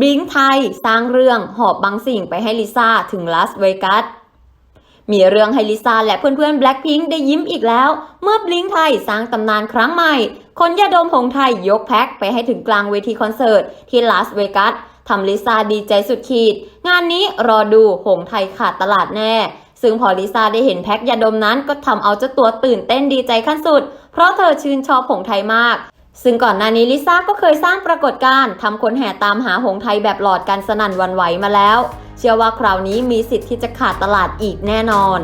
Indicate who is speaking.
Speaker 1: บลิงไทยสร้างเรื่องหอบบางสิ่งไปให้ลิซ่าถึงลาสเวกัส มีเรื่องให้ลิซ่าและเพื่อนๆ Blackpink ได้ยิ้มอีกแล้ว เมื่อบลิงไทยสร้างตำนานครั้งใหม่ คนยาดมหงไทยยกแพ็คไปให้ถึงกลางเวทีคอนเสิร์ตที่ลาสเวกัสทำลิซ่าดีใจสุดขีด งานนี้รอดูหงไทยขาดตลาดแน่ ซึ่งพอลิซ่าได้เห็นแพ็คยาดมนั้นก็ทำเอาเจ้าตัวตื่นเต้นดีใจขั้นสุด เพราะเธอชื่นชอบหงไทยมาก ซึ่งก่อนหน้านี้ลิซ่าก็เคยสร้างปรากฏการณ์ทำคนแห่ตามหาหงไทยแบบหลอดกันสนั่นวันไหวมาแล้ว เชื่อว่าคราวนี้มีสิทธิ์ที่จะขาดตลาดอีกแน่นอน